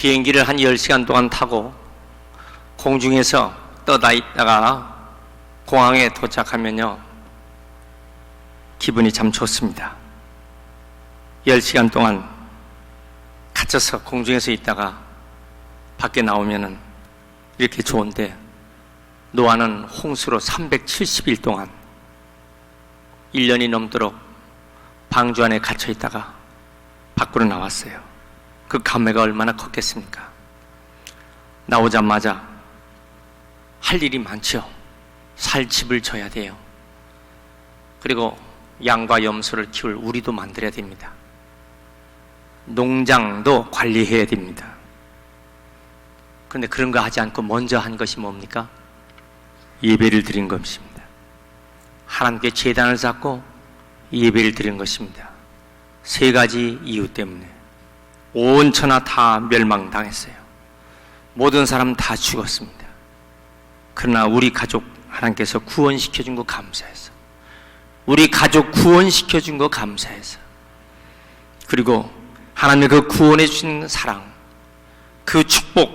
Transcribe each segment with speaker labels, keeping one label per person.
Speaker 1: 비행기를 한 10시간 동안 타고 공중에서 떠다 있다가 공항에 도착하면요. 기분이 참 좋습니다. 10시간 동안 갇혀서 공중에서 있다가 밖에 나오면은 이렇게 좋은데 노아는 홍수로 370일 동안 1년이 넘도록 방주 안에 갇혀 있다가 밖으로 나왔어요. 그 감회가 얼마나 컸겠습니까? 나오자마자 할 일이 많죠. 살 집을 져야 돼요. 그리고 양과 염소를 키울 우리도 만들어야 됩니다. 농장도 관리해야 됩니다. 그런데 그런 거 하지 않고 먼저 한 것이 뭡니까? 예배를 드린 것입니다. 하나님께 재단을 쌓고 예배를 드린 것입니다. 세 가지 이유 때문에 온 천하 다 멸망당했어요. 모든 사람 다 죽었습니다. 그러나 우리 가족 하나님께서 구원시켜 준 거 감사해서 우리 가족 구원시켜 준 거 감사해서 그리고 하나님의 그 구원해 주신 사랑 그 축복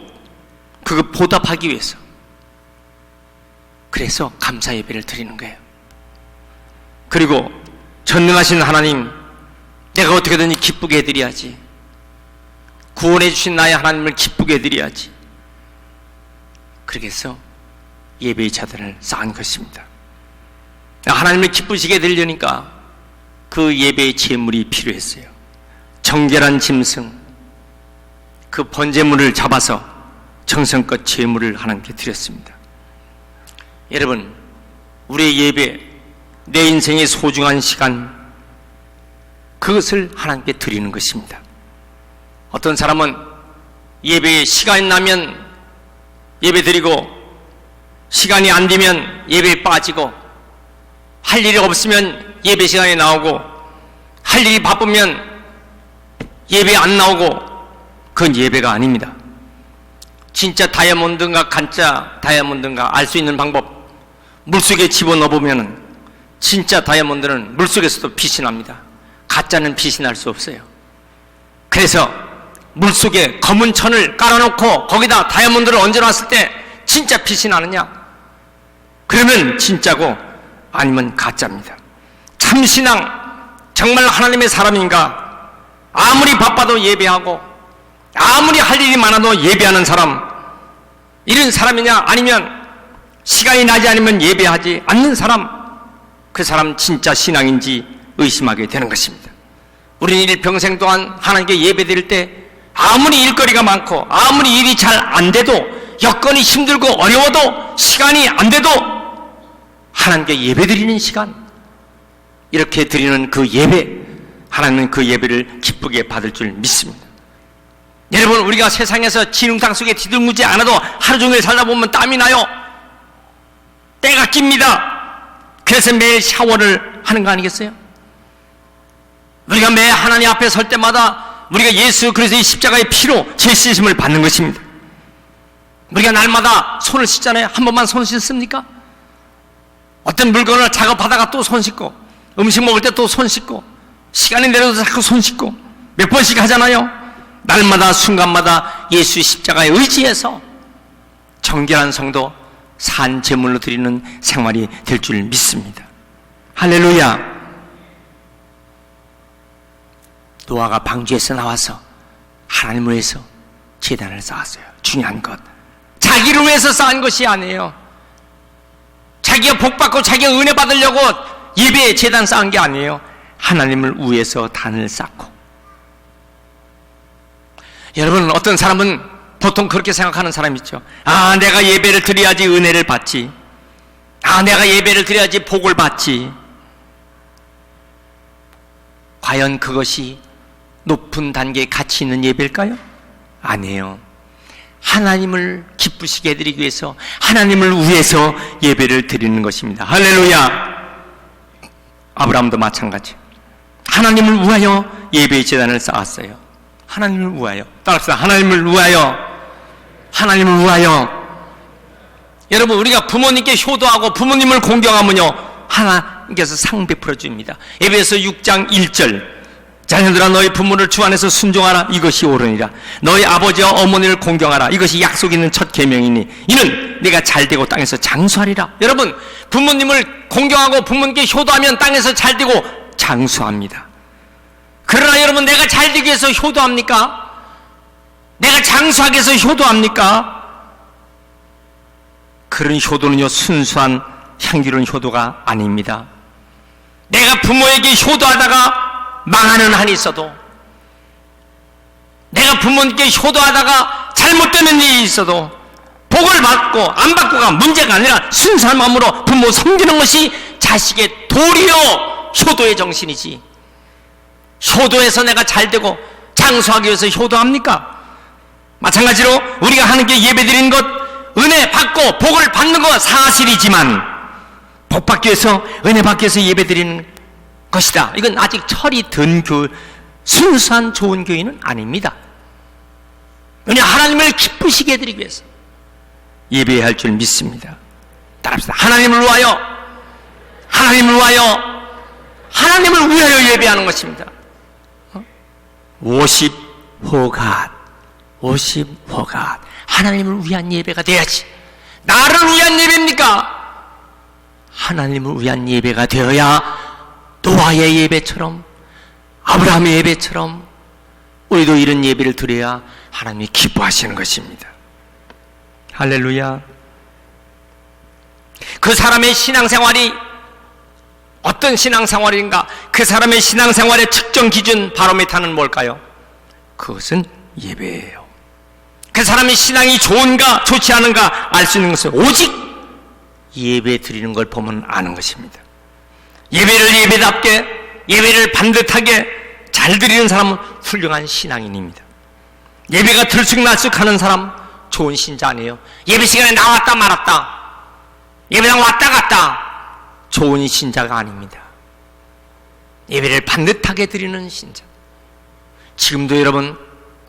Speaker 1: 그거 보답하기 위해서 그래서 감사 예배를 드리는 거예요. 그리고 전능하신 하나님 내가 어떻게든 기쁘게 해드려야지. 구원해 주신 나의 하나님을 기쁘게 해드려야지. 그래서 예배의 자단을 쌓은 것입니다. 하나님을 기쁘시게 해드리려니까 그 예배의 제물이 필요했어요. 정결한 짐승, 그 번제물을 잡아서 정성껏 제물을 하나님께 드렸습니다. 여러분, 우리의 예배, 내 인생의 소중한 시간, 그것을 하나님께 드리는 것입니다. 어떤 사람은 예배에 시간이 나면 예배 드리고 시간이 안 되면 예배에 빠지고 할 일이 없으면 예배 시간에 나오고 할 일이 바쁘면 예배 안 나오고 그건 예배가 아닙니다. 진짜 다이아몬드인가 간짜 다이아몬드인가 알 수 있는 방법 물속에 집어넣어 보면은 진짜 다이아몬드는 물속에서도 빛이 납니다. 가짜는 빛이 날 수 없어요. 그래서 물속에 검은 천을 깔아놓고 거기다 다이아몬드를 얹어놨을 때 진짜 빛이 나느냐? 그러면 진짜고 아니면 가짜입니다. 참신앙, 정말 하나님의 사람인가? 아무리 바빠도 예배하고 아무리 할 일이 많아도 예배하는 사람, 이런 사람이냐? 아니면 시간이 나지 않으면 예배하지 않는 사람, 그 사람 진짜 신앙인지 의심하게 되는 것입니다. 우리는 일평생 동안 하나님께 예배 드릴 때 아무리 일거리가 많고 아무리 일이 잘 안 돼도 여건이 힘들고 어려워도 시간이 안 돼도 하나님께 예배 드리는 시간 이렇게 드리는 그 예배 하나님은 그 예배를 기쁘게 받을 줄 믿습니다. 여러분 우리가 세상에서 진흙탕 속에 뒤둥무지 않아도 하루 종일 살다 보면 땀이 나요. 때가 낍니다. 그래서 매일 샤워를 하는 거 아니겠어요? 우리가 매 하나님 앞에 설 때마다 우리가 예수 그리스도의 십자가의 피로 죄 씻음을 받는 것입니다. 우리가 날마다 손을 씻잖아요. 한 번만 손 씻습니까? 어떤 물건을 작업하다가 또 손 씻고 음식 먹을 때 또 손 씻고 시간이 내려도 자꾸 손 씻고 몇 번씩 하잖아요. 날마다 순간마다 예수 십자가에 의지해서 정결한 성도 산 제물로 드리는 생활이 될 줄 믿습니다. 할렐루야. 노아가 방주에서 나와서 하나님을 위해서 재단을 쌓았어요. 중요한 것. 자기를 위해서 쌓은 것이 아니에요. 자기가 복 받고 자기가 은혜 받으려고 예배에 재단 쌓은 게 아니에요. 하나님을 위해서 단을 쌓고. 여러분, 어떤 사람은 보통 그렇게 생각하는 사람 있죠. 아, 내가 예배를 드려야지 은혜를 받지. 아, 내가 예배를 드려야지 복을 받지. 과연 그것이 높은 단계의 가치 있는 예배일까요? 아니에요. 하나님을 기쁘시게 해드리기 위해서 하나님을 위해서 예배를 드리는 것입니다. 할렐루야! 아브라함도 마찬가지. 하나님을 위하여 예배의 재단을 쌓았어요. 하나님을 위하여. 따라합시다. 하나님을 위하여. 하나님을 위하여. 여러분, 우리가 부모님께 효도하고 부모님을 공경하면요. 하나님께서 상 베풀어 줍니다. 에베소 6장 1절. 자녀들아 너희 부모를 주 안에서 순종하라. 이것이 옳으니라. 너희 아버지와 어머니를 공경하라. 이것이 약속 있는 첫 계명이니 이는 내가 잘되고 땅에서 장수하리라. 여러분 부모님을 공경하고 부모님께 효도하면 땅에서 잘되고 장수합니다. 그러나 여러분 내가 잘되기 위해서 효도합니까? 내가 장수하기 위해서 효도합니까? 그런 효도는요 순수한 향기로운 효도가 아닙니다. 내가 부모에게 효도하다가 망하는 한이 있어도 내가 부모님께 효도하다가 잘못되는 일이 있어도 복을 받고 안 받고가 문제가 아니라 순수한 마음으로 부모 섬기는 것이 자식의 도리요 효도의 정신이지 효도해서 내가 잘되고 장수하기 위해서 효도합니까? 마찬가지로 우리가 하나님께 예배드리는 것 은혜 받고 복을 받는 것 사실이지만 복 받기 위해서 은혜 받기 위해서 예배드리는 것이다. 이건 아직 철이 든 교, 순수한 좋은 교인은 아닙니다. 은혜 하나님을 기쁘시게 해드리기 위해서 예배해야 할줄 믿습니다. 따라합시다. 하나님을 위하여, 하나님을 위하여, 하나님을 위하여 예배하는 것입니다. 50호갓, 50호갓. 하나님을 위한 예배가 돼야지. 나를 위한 예배입니까? 하나님을 위한 예배가 되어야 노아의 예배처럼 아브라함의 예배처럼 우리도 이런 예배를 드려야 하나님이 기뻐하시는 것입니다. 할렐루야. 그 사람의 신앙생활이 어떤 신앙생활인가? 그 사람의 신앙생활의 측정 기준 바로메타는 뭘까요? 그것은 예배예요. 그 사람의 신앙이 좋은가 좋지 않은가 알 수 있는 것은 오직 예배 드리는 걸 보면 아는 것입니다. 예배를 예배답게 예배를 반듯하게 잘 드리는 사람은 훌륭한 신앙인입니다. 예배가 들쑥날쑥 하는 사람 좋은 신자 아니에요. 예배 시간에 나왔다 말았다. 예배당 왔다 갔다. 좋은 신자가 아닙니다. 예배를 반듯하게 드리는 신자. 지금도 여러분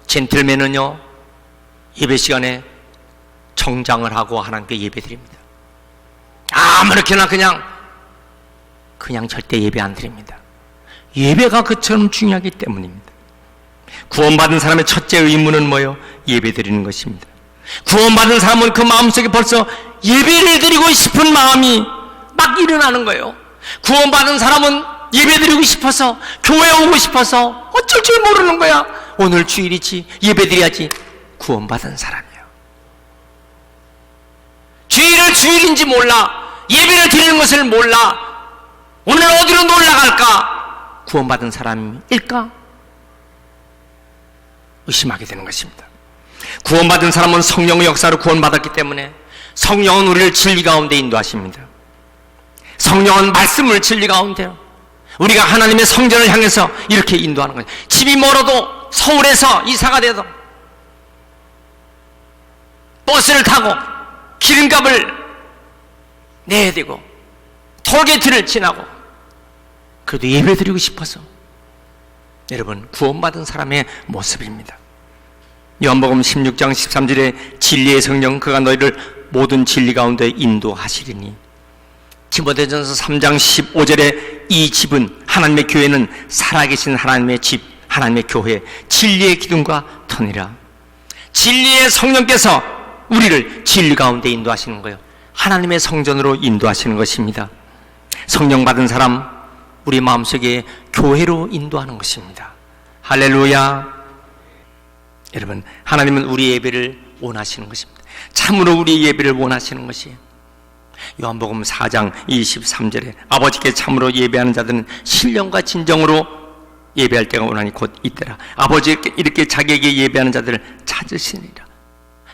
Speaker 1: 젠틀맨은요 예배 시간에 정장을 하고 하나님께 예배 드립니다. 아무렇게나 그냥 그냥 절대 예배 안 드립니다. 예배가 그처럼 중요하기 때문입니다. 구원받은 사람의 첫째 의무는 뭐요? 예배 드리는 것입니다. 구원받은 사람은 그 마음속에 벌써 예배를 드리고 싶은 마음이 막 일어나는 거예요. 구원받은 사람은 예배 드리고 싶어서 교회 오고 싶어서 어쩔 줄 모르는 거야. 오늘 주일이지 예배 드려야지. 구원받은 사람이에요. 주일을 주일인지 몰라. 예배를 드리는 것을 몰라. 오늘 어디로 놀러 갈까? 구원받은 사람일까? 의심하게 되는 것입니다. 구원받은 사람은 성령의 역사로 구원받았기 때문에 성령은 우리를 진리 가운데 인도하십니다. 성령은 말씀을 진리 가운데 우리가 하나님의 성전을 향해서 이렇게 인도하는 거예요. 집이 멀어도 서울에서 이사가 돼도 버스를 타고 기름값을 내야 되고 톨게이트를 지나고 그래도 예배 드리고 싶어서 여러분 구원받은 사람의 모습입니다. 요한복음 16장 13절에 진리의 성령 그가 너희를 모든 진리 가운데 인도하시리니 디모데전서 3장 15절에 이 집은 하나님의 교회는 살아계신 하나님의 집 하나님의 교회 진리의 기둥과 터니라 진리의 성령께서 우리를 진리 가운데 인도하시는 거예요. 하나님의 성전으로 인도하시는 것입니다. 성령 받은 사람 우리 마음속에 교회로 인도하는 것입니다. 할렐루야. 여러분, 하나님은 우리 예배를 원하시는 것입니다. 참으로 우리 예배를 원하시는 것이에요. 요한복음 4장 23절에 아버지께 참으로 예배하는 자들은 신령과 진정으로 예배할 때가 오나니 곧 이때라. 아버지께 이렇게 자기에게 예배하는 자들을 찾으시니라.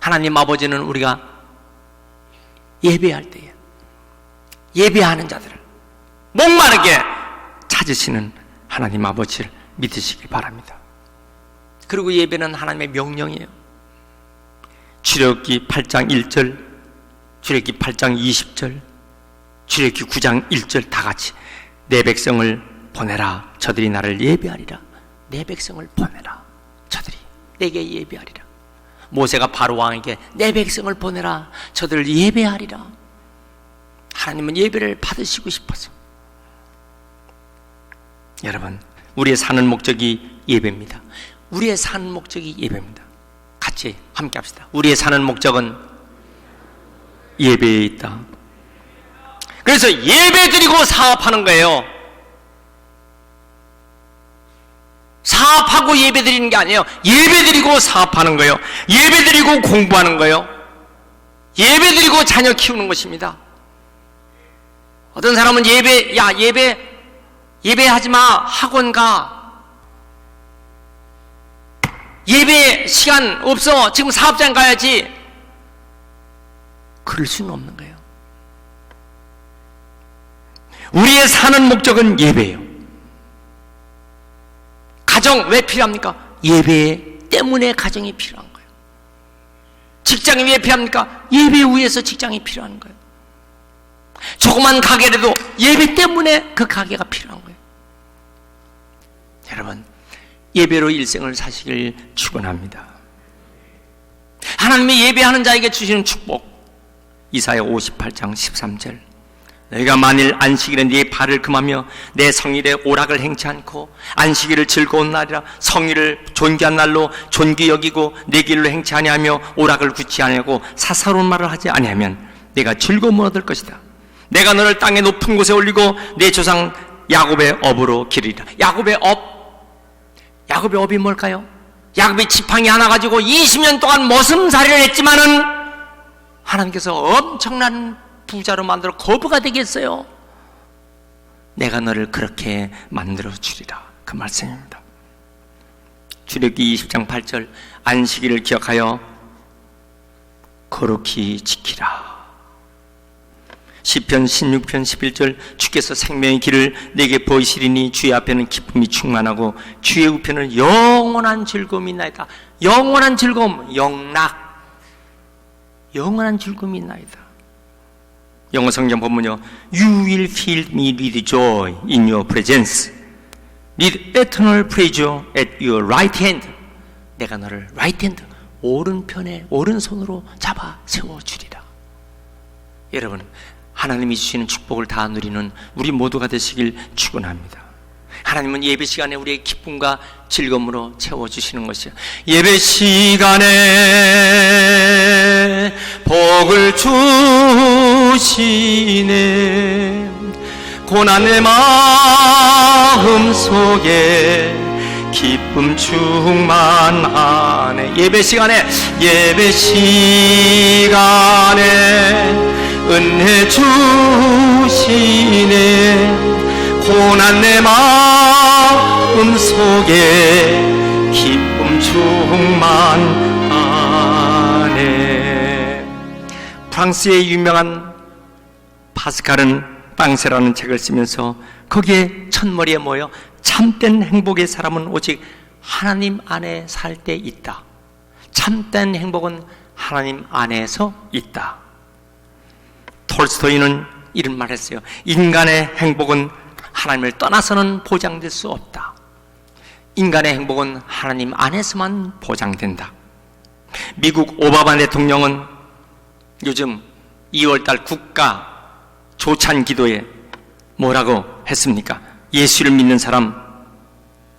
Speaker 1: 하나님 아버지는 우리가 예배할 때에 예배하는 자들을 목마르게 찾으시는 하나님 아버지를 믿으시길 바랍니다. 그리고 예배는 하나님의 명령이에요. 출애굽기 8장 1절, 출애굽기 8장 20절, 출애굽기 9장 1절 다 같이 내 백성을 보내라. 저들이 나를 예배하리라. 내 백성을 보내라. 저들이 내게 예배하리라. 모세가 바로 왕에게 내 백성을 보내라. 저들을 예배하리라. 하나님은 예배를 받으시고 싶어서 여러분 우리의 사는 목적이 예배입니다. 우리의 사는 목적이 예배입니다. 같이 함께 합시다. 우리의 사는 목적은 예배에 있다. 그래서 예배 드리고 사업하는 거예요. 사업하고 예배 드리는 게 아니에요. 예배 드리고 사업하는 거예요. 예배 드리고 공부하는 거예요. 예배 드리고 자녀 키우는 것입니다. 어떤 사람은 예배, 야, 예배, 예배하지 마. 학원 가. 예배 시간 없어. 지금 사업장 가야지. 그럴 수는 없는 거예요. 우리의 사는 목적은 예배예요. 가정 왜 필요합니까? 예배 때문에 가정이 필요한 거예요. 직장이 왜 필요합니까? 예배 위해서 직장이 필요한 거예요. 조그만 가게라도 예배 때문에 그 가게가 필요한 거예요. 여러분, 예배로 일생을 사시길 축원합니다. 하나님이 예배하는 자에게 주시는 축복. 이사야 58장 13절. 너희가 만일 안식일에 네 발을 금하며 내 성일에 오락을 행치 않고 안식일을 즐거운 날이라 성일을 존귀한 날로 존귀 여기고 내 길로 행치 아니하며 오락을 굳지 아니하고 사사로운 말을 하지 아니하면 내가 즐거움을 얻을 것이다. 내가 너를 땅의 높은 곳에 올리고 내 조상 야곱의 업으로 기르리라. 야곱의 업 야곱의 업이 뭘까요? 야곱이 지팡이 하나 가지고 20년 동안 머슴살이를 했지만은 하나님께서 엄청난 부자로 만들어 거부가 되겠어요. 내가 너를 그렇게 만들어 주리라. 그 말씀입니다. 출애기 20장 8절 안식일을 기억하여 거룩히 지키라. 시편 16편 11절 주께서 생명의 길을 내게 보이시리니 주의 앞에는 기쁨이 충만하고 주의 우편은 영원한 즐거움이 있나이다. 영원한 즐거움, 영락. 영원한 즐거움이 있나이다. 영어 성경 본문요. You will fill me with joy in your presence. With eternal pleasure at your right hand. 내가 너를 right hand 오른편에 오른손으로 잡아 세워 주리라. 여러분 하나님이 주시는 축복을 다 누리는 우리 모두가 되시길 축원합니다. 하나님은 예배 시간에 우리의 기쁨과 즐거움으로 채워 주시는 것이요. 예배 시간에 복을 주시네. 고난의 마음 속에 기쁨 충만하네. 예배 시간에 예배 시간에 은혜 주시네 고난 내 마음 속에 기쁨 충만하네 프랑스의 유명한 파스칼은 빵세라는 책을 쓰면서 거기에 첫머리에 모여 참된 행복의 사람은 오직 하나님 안에 살 때 있다. 참된 행복은 하나님 안에서 있다. 톨스토이는 이런 말 했어요. 인간의 행복은 하나님을 떠나서는 보장될 수 없다. 인간의 행복은 하나님 안에서만 보장된다. 미국 오바마 대통령은 요즘 2월달 국가 조찬 기도에 뭐라고 했습니까? 예수를 믿는 사람,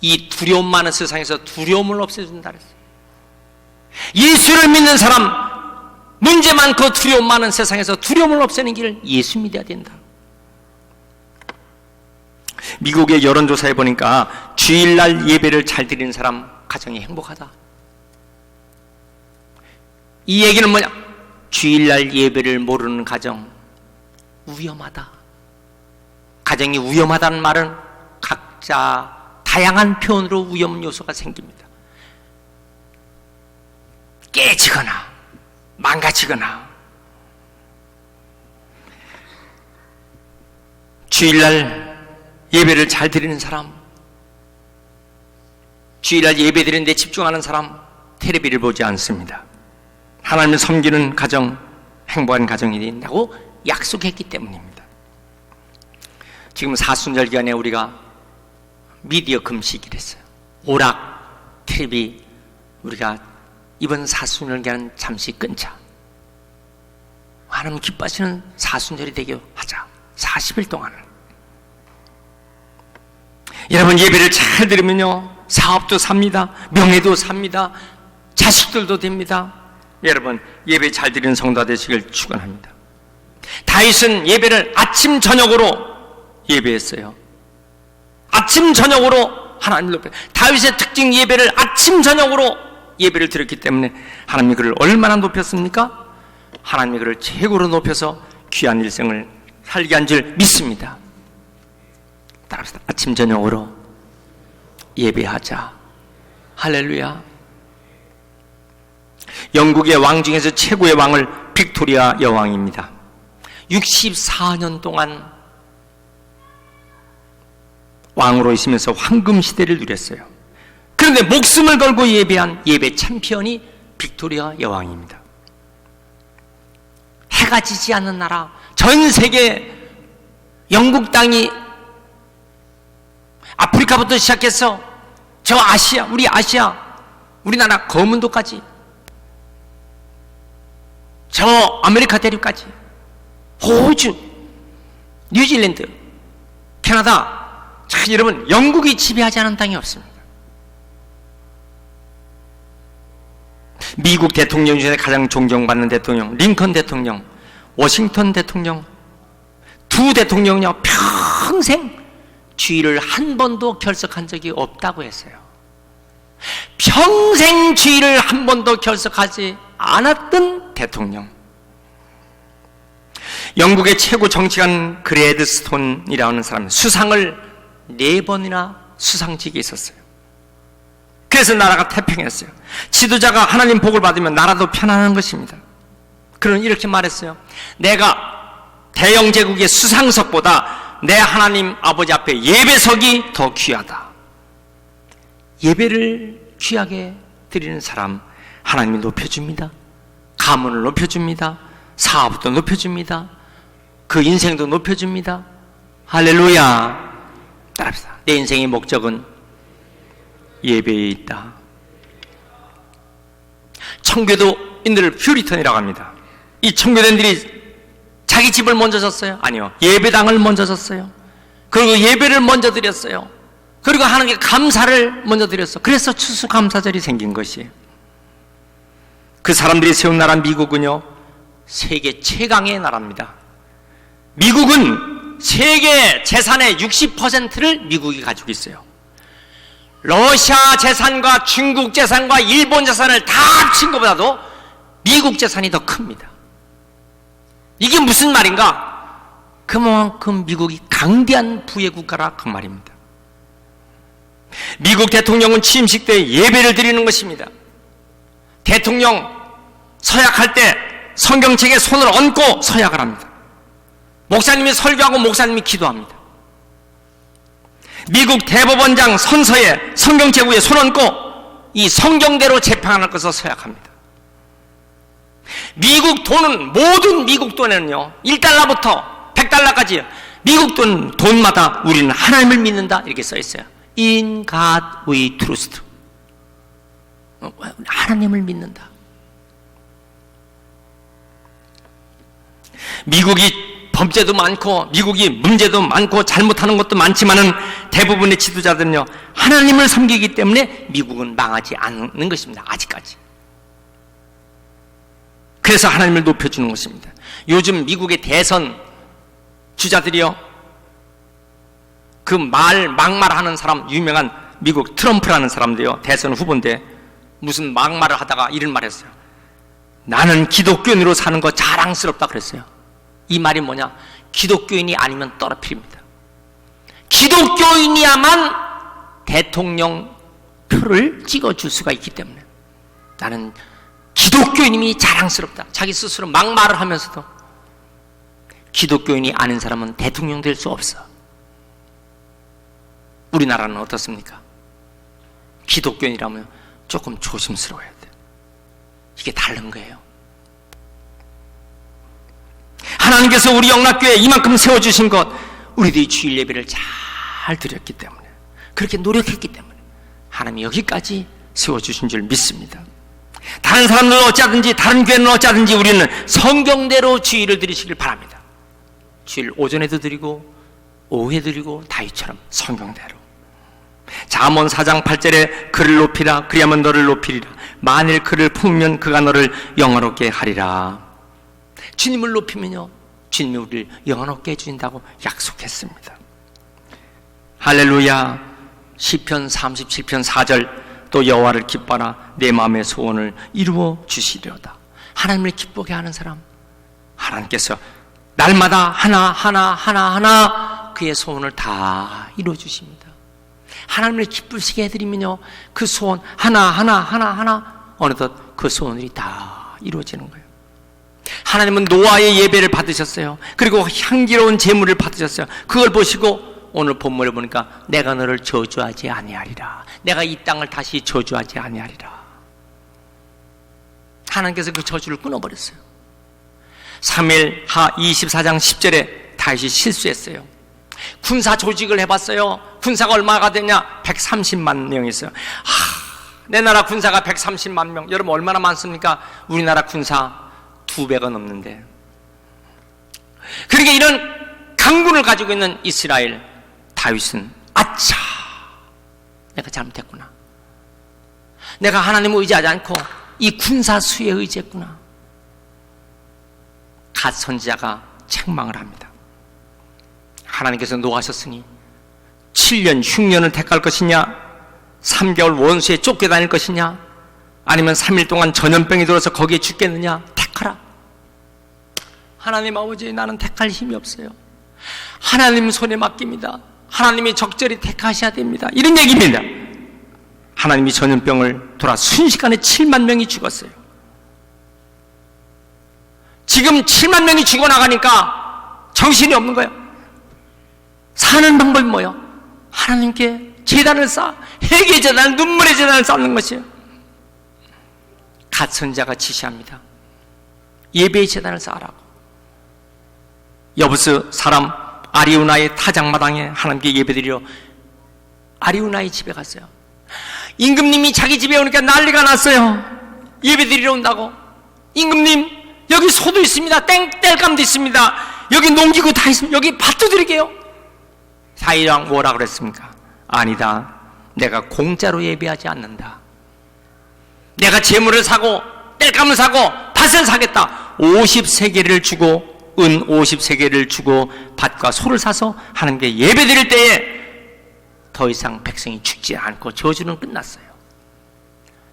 Speaker 1: 이 두려움 많은 세상에서 두려움을 없애준다 그랬어요. 예수를 믿는 사람, 문제 많고 두려움 많은 세상에서 두려움을 없애는 길을 예수 믿어야 된다. 미국의 여론조사에 보니까 주일날 예배를 잘 드리는 사람 가정이 행복하다. 이 얘기는 뭐냐? 주일날 예배를 모르는 가정 위험하다. 가정이 위험하다는 말은 각자 다양한 표현으로 위험 요소가 생깁니다. 깨지거나 망가지거나 주일날 예배를 잘 드리는 사람 주일날 예배 드리는데 집중하는 사람 테레비를 보지 않습니다. 하나님을 섬기는 가정 행복한 가정이 된다고 약속했기 때문입니다. 지금 사순절 기간에 우리가 미디어 금식을 했어요. 오락, 텔레비 우리가 이번 사순절 기간 잠시 끊자. 하나님 기뻐하시는 사순절이 되게 하자. 40일 동안을. 여러분 예배를 잘 들으면요. 사업도 삽니다. 명예도 삽니다. 자식들도 됩니다. 여러분 예배 잘 드리는 성도가 되시길 축원합니다. 다윗은 예배를 아침 저녁으로 예배했어요. 아침 저녁으로 하나님 높여. 다윗의 특징 예배를 아침 저녁으로 예배를 드렸기 때문에 하나님이 그를 얼마나 높였습니까? 하나님이 그를 최고로 높여서 귀한 일생을 살게 한 줄 믿습니다. 따라합시다. 아침 저녁으로 예배하자. 할렐루야. 영국의 왕 중에서 최고의 왕을 빅토리아 여왕입니다. 64년 동안 왕으로 있으면서 황금 시대를 누렸어요. 그런데 목숨을 걸고 예배한 예배 챔피언이 빅토리아 여왕입니다. 해가 지지 않는 나라, 전 세계 영국 땅이 아프리카부터 시작해서 저 아시아, 우리 아시아, 우리나라 거문도까지 저 아메리카 대륙까지 호주, 뉴질랜드, 캐나다, 자, 여러분 영국이 지배하지 않은 땅이 없습니다. 미국 대통령 중에 가장 존경받는 대통령 링컨 대통령, 워싱턴 대통령 두 대통령요 평생 주의를 한 번도 결석한 적이 없다고 했어요. 평생 주의를 한 번도 결석하지 않았던 대통령. 영국의 최고 정치관 그레드 스톤이라는 사람 수상을 네 번이나 수상직에 있었어요. 그래서 나라가 태평했어요. 지도자가 하나님 복을 받으면 나라도 편안한 것입니다. 그는 이렇게 말했어요. 내가 대영 제국의 수상석보다 내 하나님 아버지 앞에 예배석이 더 귀하다. 예배를 귀하게 드리는 사람 하나님이 높여줍니다. 가문을 높여줍니다. 사업도 높여줍니다. 그 인생도 높여줍니다. 할렐루야. 따라합시다. 내 인생의 목적은 예배에 있다. 청교도인들을 퓨리턴이라고 합니다. 이 청교도인들이 자기 집을 먼저 졌어요? 아니요. 예배당을 먼저 졌어요. 그리고 예배를 먼저 드렸어요. 그리고 하나님께 감사를 먼저 드렸어. 그래서 추수감사절이 생긴 것이에요. 그 사람들이 세운 나라 미국은요, 세계 최강의 나라입니다. 미국은 세계 재산의 60%를 미국이 가지고 있어요. 러시아 재산과 중국 재산과 일본 재산을 다 합친 것보다도 미국 재산이 더 큽니다. 이게 무슨 말인가? 그만큼 미국이 강대한 부의 국가라 그 말입니다. 미국 대통령은 취임식 때 예배를 드리는 것입니다. 대통령 서약할 때 성경책에 손을 얹고 서약을 합니다. 목사님이 설교하고 목사님이 기도합니다. 미국 대법원장 선서에 성경책 위에 손 얹고 이 성경대로 재판할 것을 서약합니다. 미국 돈은 모든 미국 돈에는요 1달러부터 100달러까지 미국 돈 돈마다 우리는 하나님을 믿는다 이렇게 써 있어요. In God we trust. 어, 하나님을 믿는다. 미국이 범죄도 많고 미국이 문제도 많고 잘못하는 것도 많지만은 대부분의 지도자들은요 하나님을 섬기기 때문에 미국은 망하지 않는 것입니다. 아직까지. 그래서 하나님을 높여주는 것입니다. 요즘 미국의 대선 주자들이요. 그 말, 막말하는 사람, 유명한 미국 트럼프라는 사람도요. 대선 후보인데 무슨 막말을 하다가 이런 말 했어요. 나는 기독교인으로 사는 거 자랑스럽다 그랬어요. 이 말이 뭐냐? 기독교인이 아니면 떨어뜨립니다. 기독교인이야만 대통령 표를 찍어줄 수가 있기 때문에 나는 기독교인임이 자랑스럽다. 자기 스스로 막말을 하면서도 기독교인이 아닌 사람은 대통령 될 수 없어. 우리나라는 어떻습니까? 기독교인이라면 조금 조심스러워야 돼. 이게 다른 거예요. 하나님께서 우리 영락교회 이만큼 세워주신 것, 우리들이 주일 예배를 잘 드렸기 때문에, 그렇게 노력했기 때문에, 하나님이 여기까지 세워주신 줄 믿습니다. 다른 사람들은 어찌하든지 다른 교회는 어찌하든지 우리는 성경대로 주의를 드리시길 바랍니다. 주일 오전에도 드리고 오후에 드리고 다윗처럼 성경대로. 잠언 4장 8절에 그를 높이라 그리하면 너를 높이리라 만일 그를 품으면 그가 너를 영화롭게 하리라 주님을 높이면요 주님이 우리를 영화롭게 해주신다고 약속했습니다. 할렐루야. 시편 37편 4절 또 여호와를 기뻐라. 내 마음의 소원을 이루어 주시리로다. 하나님을 기쁘게 하는 사람 하나님께서 날마다 하나 하나 하나 하나 그의 소원을 다 이루어 주십니다. 하나님을 기쁘시게 해드리면요 그 소원 하나 하나 하나 하나 어느덧 그 소원들이 다 이루어지는 거예요 하나님은 노아의 예배를 받으셨어요 그리고 향기로운 제물을 받으셨어요 그걸 보시고 오늘 본문을 보니까 내가 너를 저주하지 아니하리라 내가 이 땅을 다시 저주하지 아니하리라 하나님께서 그 저주를 끊어버렸어요 3일 하 24장 10절에 다시 실수했어요 군사 조직을 해봤어요. 군사가 얼마가 되냐? 130만 명이었어요. 하, 내 나라 군사가 130만 명. 여러분 얼마나 많습니까? 우리나라 군사 두 배가 넘는데. 그러니까 이런 강군을 가지고 있는 이스라엘 다윗은 아차, 내가 잘못했구나. 내가 하나님을 의지하지 않고 이 군사 수에 의지했구나. 갓 선지자가 책망을 합니다. 하나님께서 노하셨으니 7년 흉년을 택할 것이냐 3개월 원수에 쫓겨다닐 것이냐 아니면 3일 동안 전염병이 들어서 거기에 죽겠느냐 택 하나님 아버지 나는 택할 힘이 없어요 하나님 손에 맡깁니다 하나님이 적절히 택하셔야 됩니다 이런 얘기입니다 하나님이 전염병을 돌아 순식간에 7만 명이 죽었어요 지금 7만 명이 죽어나가니까 정신이 없는 거예요 사는 방법이 뭐요? 하나님께 재단을 쌓아 회개 재단, 눈물의 재단을 쌓는 것이에요. 갓 선자가 지시합니다. 예배의 재단을 쌓으라고. 여부스 사람 아리우나의 타작마당에 하나님께 예배드리러 아리우나의 집에 갔어요. 임금님이 자기 집에 오니까 난리가 났어요. 예배드리러 온다고. 임금님 여기 소도 있습니다. 땡 뗄감도 있습니다. 여기 농기구 다 있습니다. 여기 밭도 드리게요. 사이랑 뭐라 그랬습니까? 아니다. 내가 공짜로 예배하지 않는다. 내가 재물을 사고 땔감을 사고 밭을 사겠다. 50세계를 주고 은 50세계를 주고 밭과 소를 사서 하나님께 예배드릴 때에 더 이상 백성이 죽지 않고 저주는 끝났어요.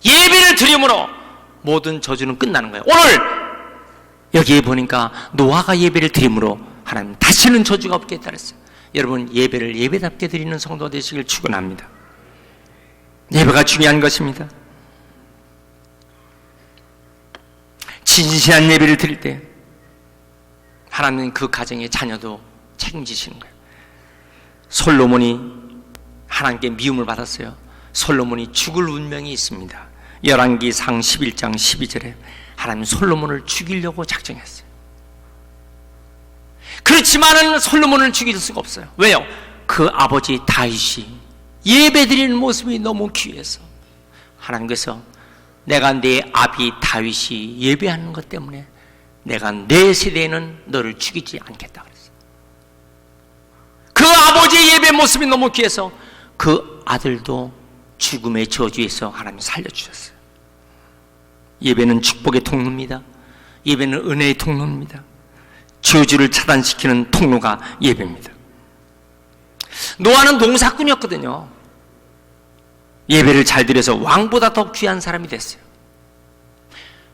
Speaker 1: 예배를 드림으로 모든 저주는 끝나는 거예요. 오늘 여기에 보니까 노아가 예배를 드림으로 하나님 다시는 저주가 없게 그랬어요. 여러분 예배를 예배답게 드리는 성도 되시길 축원합니다. 예배가 중요한 것입니다. 진실한 예배를 드릴 때 하나님 그 가정의 자녀도 책임지시는 거예요. 솔로몬이 하나님께 미움을 받았어요. 솔로몬이 죽을 운명이 있습니다. 열왕기 상 11장 12절에 하나님 솔로몬을 죽이려고 작정했어요. 그렇지만은 솔로몬을 죽일 수가 없어요. 왜요? 그 아버지 다윗이 예배드리는 모습이 너무 귀해서 하나님께서 내가 내 아비 다윗이 예배하는 것 때문에 내가 내 세대에는 너를 죽이지 않겠다 그랬어요. 그 아버지의 예배 모습이 너무 귀해서 그 아들도 죽음의 저주에서 하나님 살려주셨어요. 예배는 축복의 통로입니다. 예배는 은혜의 통로입니다. 저주를 차단시키는 통로가 예배입니다. 노아는 농사꾼이었거든요. 예배를 잘 드려서 왕보다 더 귀한 사람이 됐어요.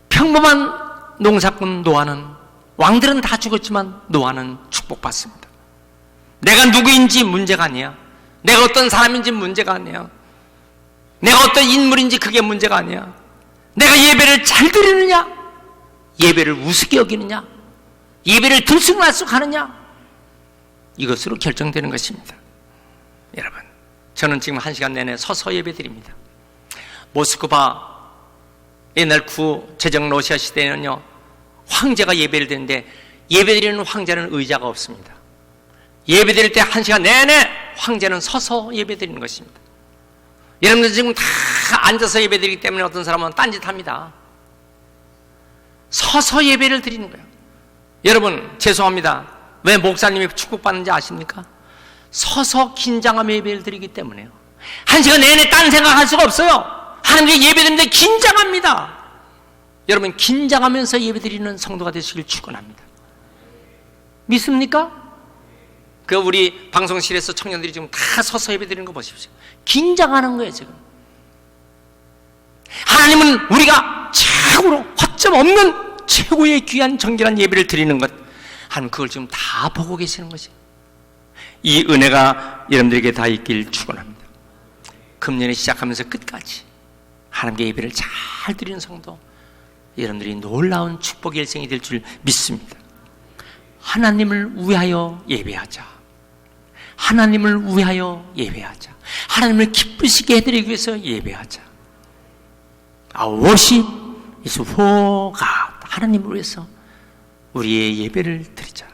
Speaker 1: 평범한 농사꾼 노아는 왕들은 다 죽었지만 노아는 축복받습니다. 내가 누구인지 문제가 아니야. 내가 어떤 사람인지 문제가 아니야. 내가 어떤 인물인지 그게 문제가 아니야. 내가 예배를 잘 드리느냐? 예배를 우습게 여기느냐? 예배를 들쑥날쑥 하느냐? 이것으로 결정되는 것입니다. 여러분, 저는 지금 한 시간 내내 서서 예배 드립니다. 모스크바 옛날 구 제정 러시아 시대에는요, 황제가 예배를 드리는데 예배 드리는 황제는 의자가 없습니다. 예배 드릴 때 한 시간 내내 황제는 서서 예배 드리는 것입니다. 여러분들 지금 다 앉아서 예배 드리기 때문에 어떤 사람은 딴짓 합니다. 서서 예배를 드리는 거예요. 여러분 죄송합니다. 왜 목사님이 축복받는지 아십니까? 서서 긴장하며 예배를 드리기 때문에요. 한 시간 내내 딴 생각할 수가 없어요. 하나님께 예배드리는데 긴장합니다. 여러분 긴장하면서 예배드리는 성도가 되시길 축원합니다. 믿습니까? 그 우리 방송실에서 청년들이 지금 다 서서 예배드리는 거 보십시오. 긴장하는 거예요 지금. 하나님은 우리가 최고로 허점 없는 최고의 귀한 정결한 예배를 드리는 것. 하나님 그걸 지금 다 보고 계시는 것이. 이 은혜가 여러분들에게 다 있길 축원합니다. 금년에 시작하면서 끝까지 하나님께 예배를 잘 드리는 성도 여러분들이 놀라운 축복의 일생이 될 줄 믿습니다. 하나님을 위하여 예배하자. 하나님을 위하여 예배하자. 하나님을 기쁘시게 해드리기 위해서 예배하자. Our worship is for. 하나님을 위해서 우리의 예배를 드리자.